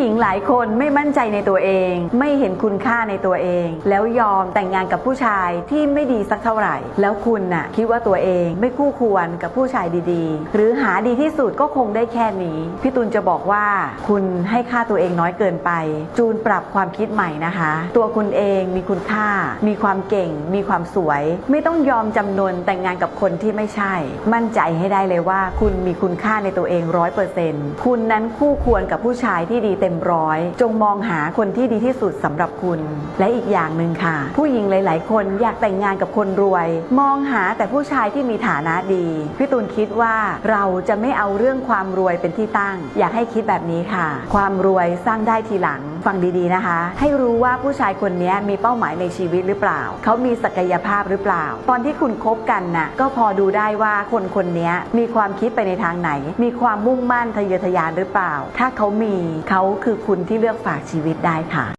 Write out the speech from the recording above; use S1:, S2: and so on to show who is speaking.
S1: หญิงหลายคนไม่มั่นใจในตัวเอง ไม่เห็นคุณค่าในตัวเอง แล้วยอมแต่งงานกับผู้ชายที่ไม่ดีสักเท่าไหร่ แล้วคุณน่ะคิดว่าตัวเองไม่คู่ควรกับผู้ชายดีๆ หรือหาดีที่สุดก็คงได้แค่นี้พี่ตุลจะบอกว่า คุณให้ค่าตัวเองน้อยเกินไป จูนปรับความคิดใหม่นะคะ ตัวคุณเองมีคุณค่า มีความเก่ง มีความสวย ไม่ต้องยอมจำนนแต่งงานกับคนที่ไม่ใช่ มั่นใจให้ได้เลยว่า คุณมีคุณค่าในตัวเองร้อยเปอร์เซ็นต์คุณนั้นคู่ควรกับผู้ชายที่ดีเต็มร้อย จงมองหาคนที่ดีที่สุดสำหรับคุณ และอีกอย่างหนึ่งค่ะ ผู้หญิงหลาย ๆ คนอยากแต่งงานกับคนรวย มองหาแต่ผู้ชายที่มีฐานะดีพี่ตูนคิดว่าเราจะไม่เอาเรื่องความรวยเป็นที่ตั้ง อยากให้คิดแบบนี้ค่ะ ความรวยสร้างได้ทีหลัง ฟังดีๆนะคะ ให้รู้ว่าผู้ชายคนนี้มีเป้าหมายในชีวิตหรือเปล่า เขามีศักยภาพหรือเปล่า ตอนที่คุณคบกันน่ะก็พอดูได้ว่าคนคนนี้มีความคิดไปในทางไหน มีความมุ่งมั่นทะเยอทะยานหรือเปล่า ถ้าเขามีเขาคือคุณที่เลือกฝากชีวิตได้ค่ะ